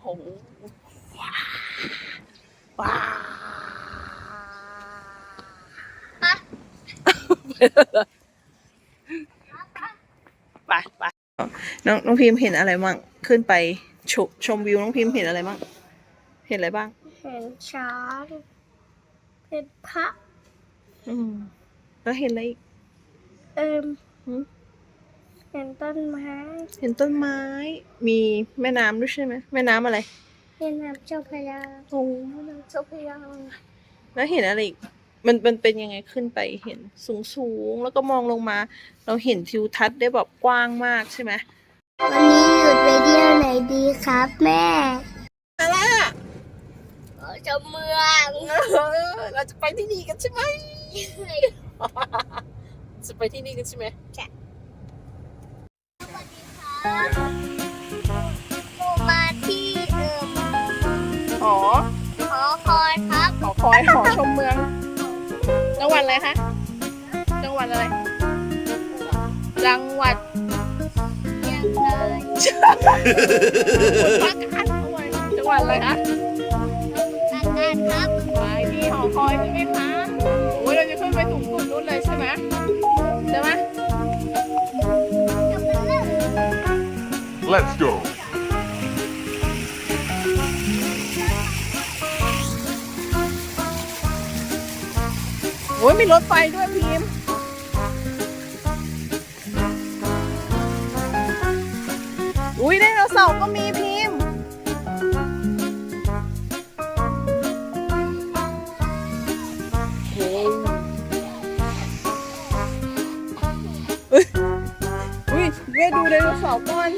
โหว้าวว้าวไปไปน้องน้องพิมพ์เห็นอะไรบ้างขึ้นไปชมชมวิวน้องพิมพ์เห็นอะไรบ้างเห็นอะไรบ้าง เห็นช้างเห็นพระอืมแล้วเห็นอะไรอีกเอิมหืม เห็นต้นไม้ เห็นต้นไม้ มีแม่น้ำด้วยใช่ไหมแม่น้ำอะไร เห็นน้ำเจ้าพระยาโอ้แม่น้ำเจ้าพระยาแล้วเห็นอะไรอีกมันมันเป็นยังไงขึ้นไปเห็นสูงสูงๆแล้วก็มองลงมา เราเห็นทิวทัศน์ได้แบบกว้างมากใช่ไหมวันนี้หยุดไปเที่ยวไหนดีครับแม่อะไรอะจะเมืองเราจะไปที่นี่กันใช่ไหมจะไปที่นี่กันใช่ไหมหนู มาที่เอิมหอหอคอยครับหอคอยหอชมเมือง จังหวัดอะไรคะ จังหวัดอะไร จังหวัดยังเลยภาคการเอาไว้จังหวัดอะไรคะทางการครับไปที่หอคอยใช่ไหมคะ โอ้ยเราจะขึ้นไปสูงสุดนู้นเลยใช่ไหม Let's go. โอ้ยมีรถไฟด้วยพิมอุ้ยไดโนเสาร์ก็มีพิมอุ้ยเวยดูไดโนเสาร์ก่อน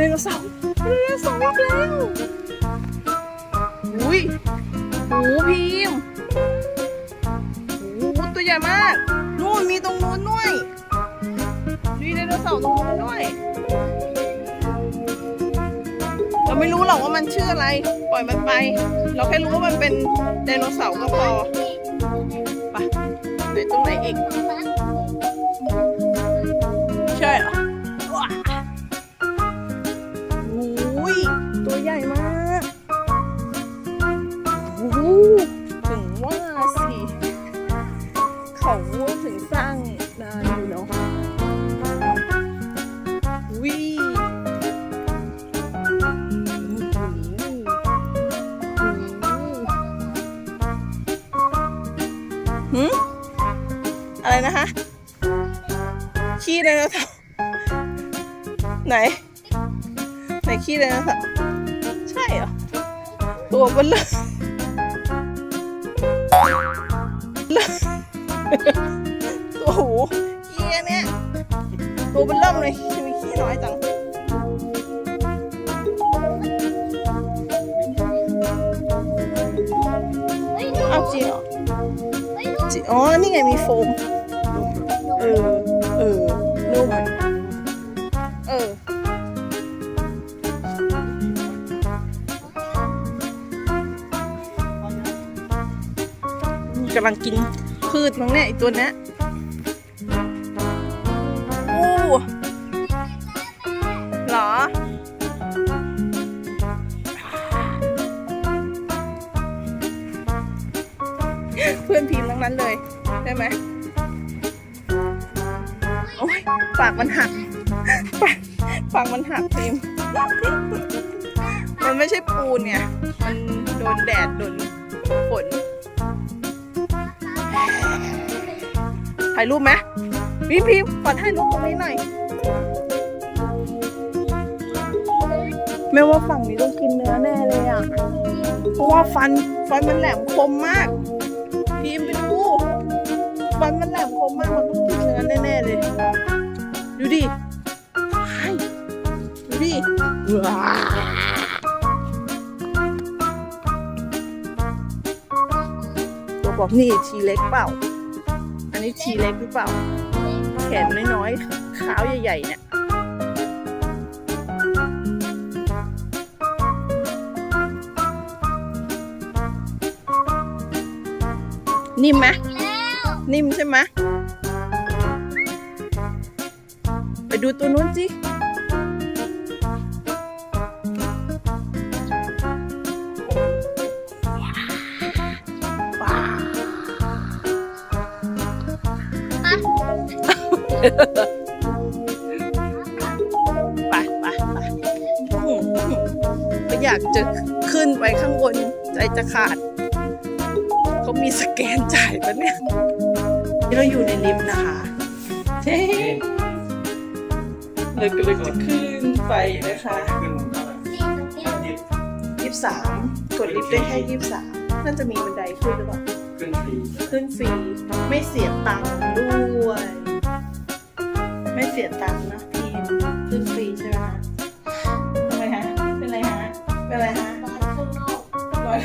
ดูไดโนเสาร์ดูไดโนเสาร์อีกแล้วอุ้ยโหพิมโอ้ตัวใหญ่มากนู่นมีตรงนู้นด้วยมีไดโนเสาร์ตรงนู้นด้วย เราไม่รู้หรอกว่ามันชื่ออะไร ปล่อยมันไป เราแค่รู้ว่ามันเป็นไดโนเสาร์ก็พอไปไหนตรงไหนอีก นะคะขี้ไดโนเสาร์ไหน ไหนขี้ไดโนเสาร์ใช่เหรอตัวเบลเลอตัวหูเฮียเนี่ยตัวเบลเริ่มเลยทำไมขี้น้อยจังเอาจริงเหรอจริงอ๋อ นี่ไงมีโฟม เออ เออนุ่มเออ กำลังกินพืชมั้งเนี่ยไอตัวเนี้ยโอ้เหรอ เพื่อนพิมพ์ทั้งนั้นเลยใช่ไหม โอ้ยปากมันหักปากปากมันหักพิมมันไม่ใช่ปูนไงมันโดนแดดโดนฝนถ่ายรูปไหมพิมพิมขอถ่ายรูปตรงนี้หน่อยแม่ว่าฝั่งนี้ต้องกินเนื้อแน่เลยอะ เพราะว่าฟันฟันมันแหลมคมมากพิมพ์ไปดูฟันมันแหลมคมมากมันต้อง ดูดิดูดิว้าตัวบอกนี่ทีเล็กเปล่า อันนี้ทีเล็กหรือเปล่า แขนน้อยๆขาวใหญ่ๆเนี่ยนิ่มไหมนิ่มใช่ไหม ดูตัวนู้นสิไปไปไปก็อยากจะขึ้นไปข้างบนใจจะขาด เขามีสแกนจ่ายปะเนี่ย เราอยู่ในลิฟต์นะคะเจ๊ เรากำลังจะขึ้นไปนะคะยี่สามกดลิฟต์ได้แค่ยี่สามน่าจะมีบันไดขึ้นหรือเปล่าขึ้นฟรีขึ้นฟรีไม่เสียตังค์ด้วย ไม่เสียตังค์นะพี่ขึ้นฟรีใช่ไหมฮะทำไมฮะเป็นไรฮะเป็นไรฮะร้อย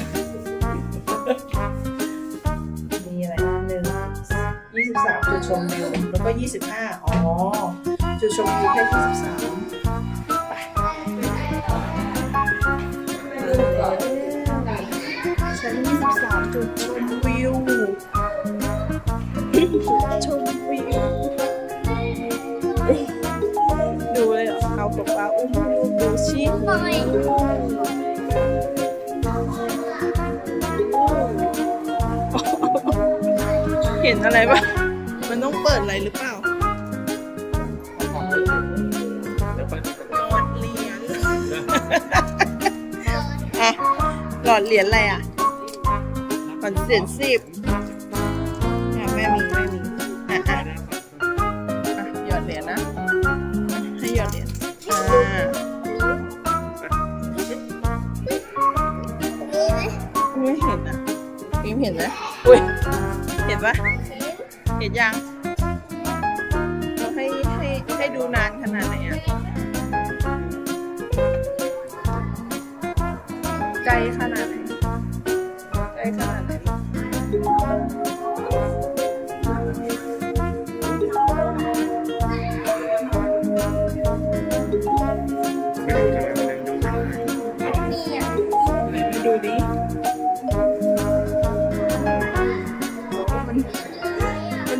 มีอะไรนะหนึ่งยี่สิบสามจุดชมวิวแล้วก็ยี่สิบห้าอ๋อ จุดชมวิวแค่ยี่สิบสามไปชั้นยี่สิบสามจุดชมวิวจุดชมวิวดูเลยเหรอเอาปลาปลาอุ้มลูกดูชิหน่อยเห็นอะไรปะมันต้องเปิดอะไรหรือเปล่า อะหลอดเหรียญอะไรอะหลอดเหรียญสิบ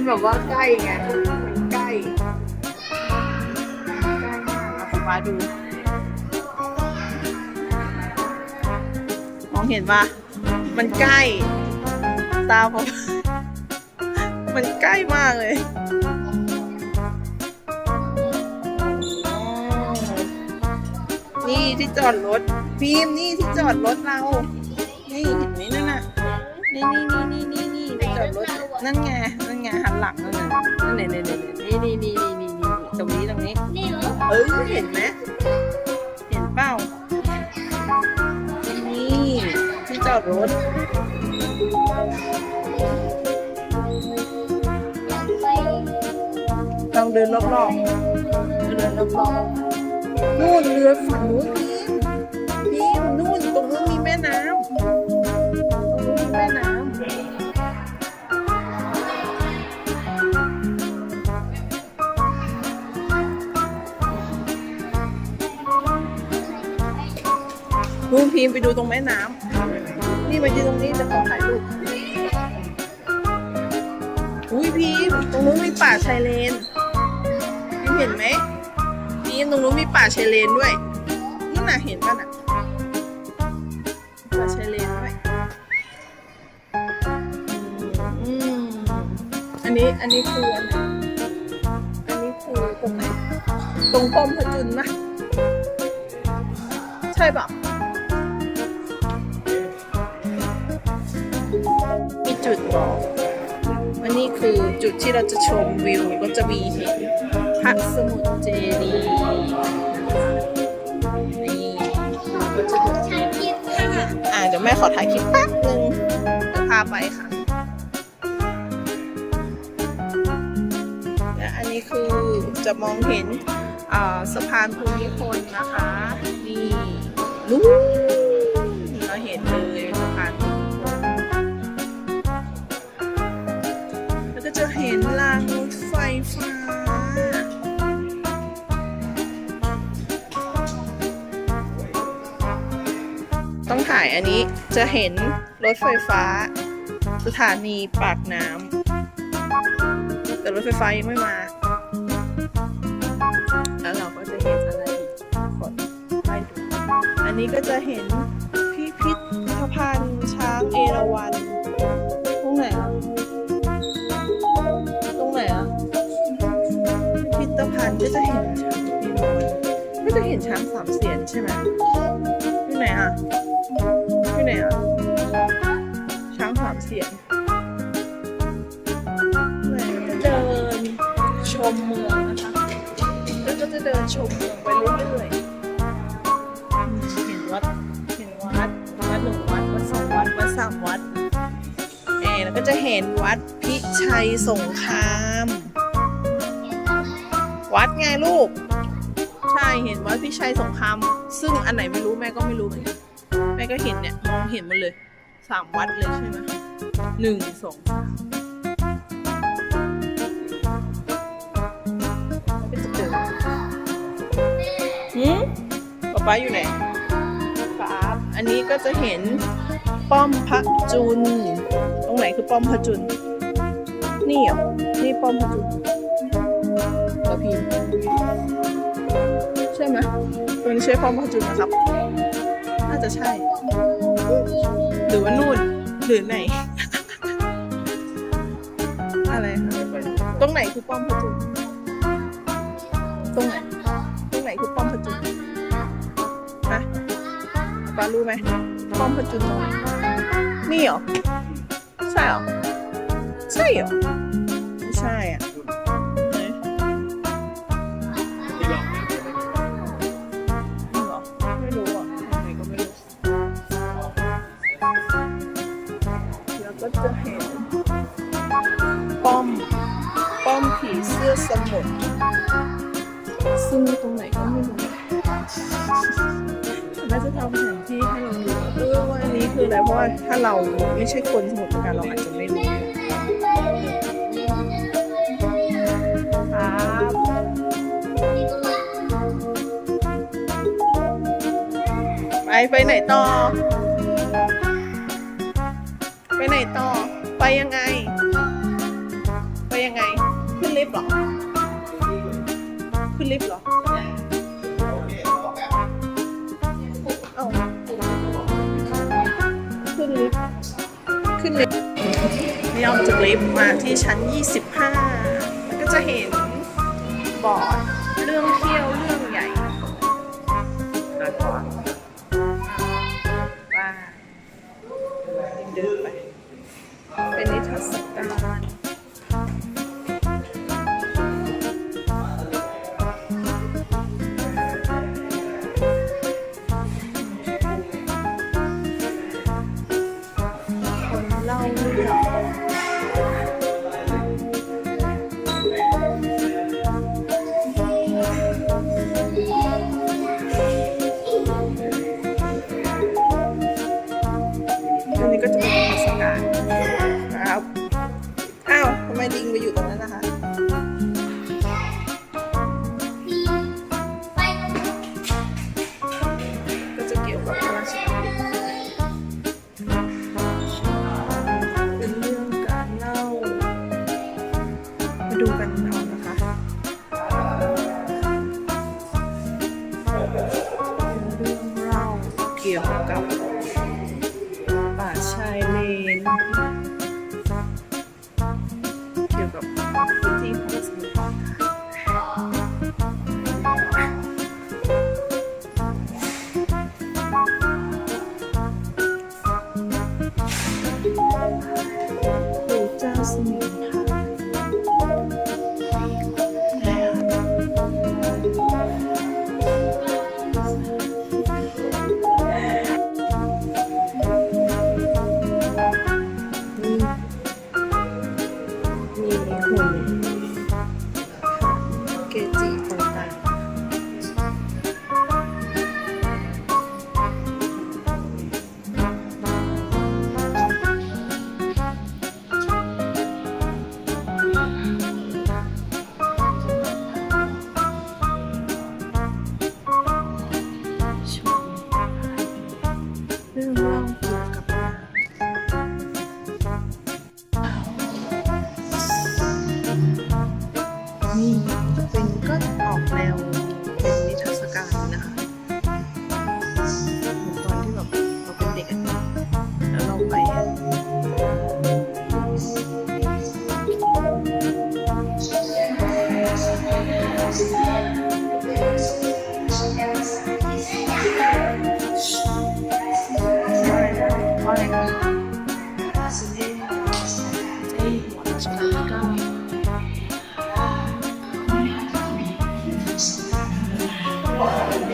แบบว่าใกล้ไงมันใกล้ใกล้มากเอาป๊าดู มองเห็นปะมันใกล้ ตาผมมันใกล้มากเลยนี่ที่จอดรถฟิล์มนี่ที่จอดรถเรา นี่เห็นไหมนั่นน่ะ นี่นี่นี่นี่นี่น จอดรถนั่นไงนั่นไงหันหลังนั่นน่ะนั่นไหนไหนไหนนี่นี่นี่นี่นี่นี่ตรงนี้ตรงนี้นี่เหรอเออเห็นไหมเห็นเปล่านี่ที่จอดรถไปลองเดินรอบๆเดินรอบๆนู่นเรือฝั่งนู้น มไปดูตรงแม่น้ำนี่มายืนตรงนี้จะขอถ่ายรูปอุ้ยพิมตรงนู้นมีป่าชายเลนพิมเห็นไหมพิมตรงนู้นมีป่าชายเลนด้วยนั่นน่ะเห็นป่ะน่ะป่าชายเลนด้วยอืมอันนี้อันนี้คืออันไหนอันนี้คือตรงไหนตรงป้อมพระจุลนะใช่ปะ จุดบอกอันนี้คือจุดที่เราจะชมวิวก็จะมีเห็นพระสมุทรเจดีย์นะคะนี่ก็จะดูใช้คิดค่ะอ่าเดี๋ยวแม่ขอถ่ายคลิปแป๊บนึงจะพาไปค่ะและอันนี้คือจะมองเห็นสะพานภูมิพลนะคะ นี่นู้นเราเห็นเลย เห็นรางรถไฟฟ้า ต้องถ่ายอันนี้จะเห็นรถไฟฟ้า สถานีปากน้ำแต่รถไฟฟ้ายังไม่มา แล้วเราก็จะเห็นอะไรอีกคนไปดู อันนี้ก็จะเห็นพิพิธภัณฑ์ช้างเอราวัณ ห็นช้างสามเสียนใช่ไหมอยู่ไหนอะอยู่ไหนอะช้างสามเสียนไหนก็จะเดินชมเมืองนะคะแล้วก็จะเดินชมเมืองไปเรื่อยๆเห็นวัดเห็นวัดวัดหนึ่งวัดวัดสองวัดวัดสามวัดเออแล้วก็จะเห็นวัดพิชัยสงคราม วัดไงลูก เห็นวัดพิชัยสงคราม ซึ่งอันไหนไม่รู้แม่ก็ไม่รู้เหมือนกันแม่ก็เห็นเนี่ยมองเห็นหมดเลยสามวัดเลยใช่ไหมหนึ่งสองสามก็จะเดินหืมป๊าป๊าอยู่ไหนป๊าอันนี้ก็จะเห็นป้อมพระจุลตรงไหนคือป้อมพระจุลนี่เหรอนี่ป้อมพระจุลกระพิมพ์ ใช่ไหมตัวนี้ใช่ป้อมพระจุลนะครับ น่าจะใช่ หรือว่านู่นหรือไหน อะไรคะตรงไหนคือป้อมพระจุลตรงไหนตรงไหนคือป้อมพระจุลฮะป้ารู้ไหมป้อมพระจุลตรงไหนนี่เหรอใช่เหรอใช่เหรอไม่ใช่อะ สื้อสมุทรซึ่งตรงไหนก็ไม่รู้น่าจะทำแผนที่ให้เราดูเออว่าอันนี้คืออะไรเพราะว่าถ้าเราไม่ใช่คนสมุทรปราการเราอาจจะไม่รู้ครับไปไปไหนต่อ ไปไหนต่อ ไปยังไง ขึ้นลิฟต์เหรอเอ้าขึ้นลิฟต์ขึ้นลิฟต์นี่ออกจากลิฟต์มาที่ชั้น 25 แล้วก็จะเห็น ป่าชายเลน Oh,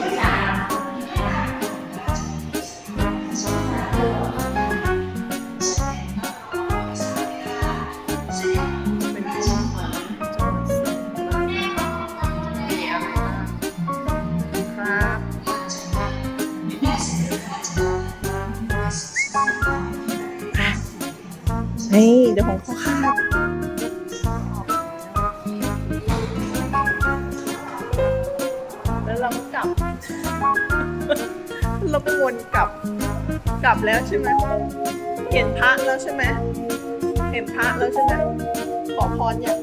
เราก็วนกลับ กลับแล้วใช่ไหมเห็นพระแล้วใช่ไหมเห็นพระแล้วใช่ไหมขอพรยัง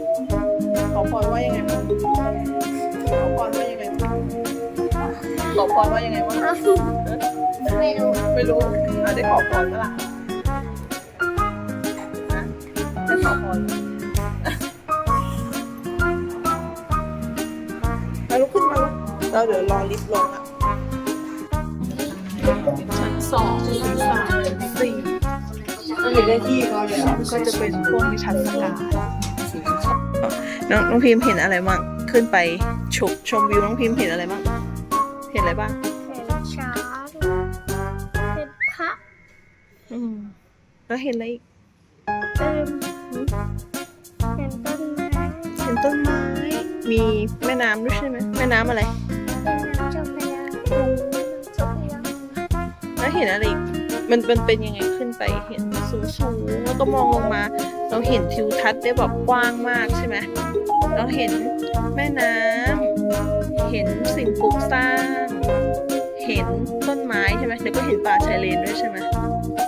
ขอพรว่ายังไงบ้างขอพรว่ายังไงบ้างขอพรว่ายังไงบ้างไม่รู้ไม่รู้เราได้ขอพรเมื่อไหร่ะได้ขอพรมาลุกขึ้นมาลุกเราเดี๋ยวรอลิฟต์ลงอะ ชั้นสองชั้นสามชั้นสี่ก็มีได้ที่เขาเลยก็จะเป็นพวกนิทรรศการน้องน้องพิมพ์เห็นอะไรบ้างขึ้นไปชมชมวิวน้องพิมพ์เห็นอะไรบ้างเห็นอะไรบ้างเห็นช้างเห็นพระอืมแล้วเห็นอะไรอีกเติมเห็นต้นไม้เห็นต้นไม้มีแม่น้ำด้วยใช่ไหมแม่น้ำอะไร เห็นอะไร มันมันเป็นยังไงขึ้นไปเห็นสูงสูงๆแล้วก็มองลงมา เราเห็นทิวทัศน์ได้แบบกว้างมากใช่ไหมเราเห็นแม่น้ำเห็นสิ่งปลูกสร้าง เห็นต้นไม้ใช่ไหมแล้วก็เห็นป่าชายเลนด้วยใช่ไหม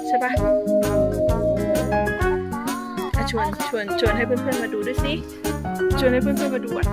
ใช่ปะชวนชวนชวนให้เพื่อนๆมาดูด้วยสิชวนให้เพื่อนๆมาดูอะ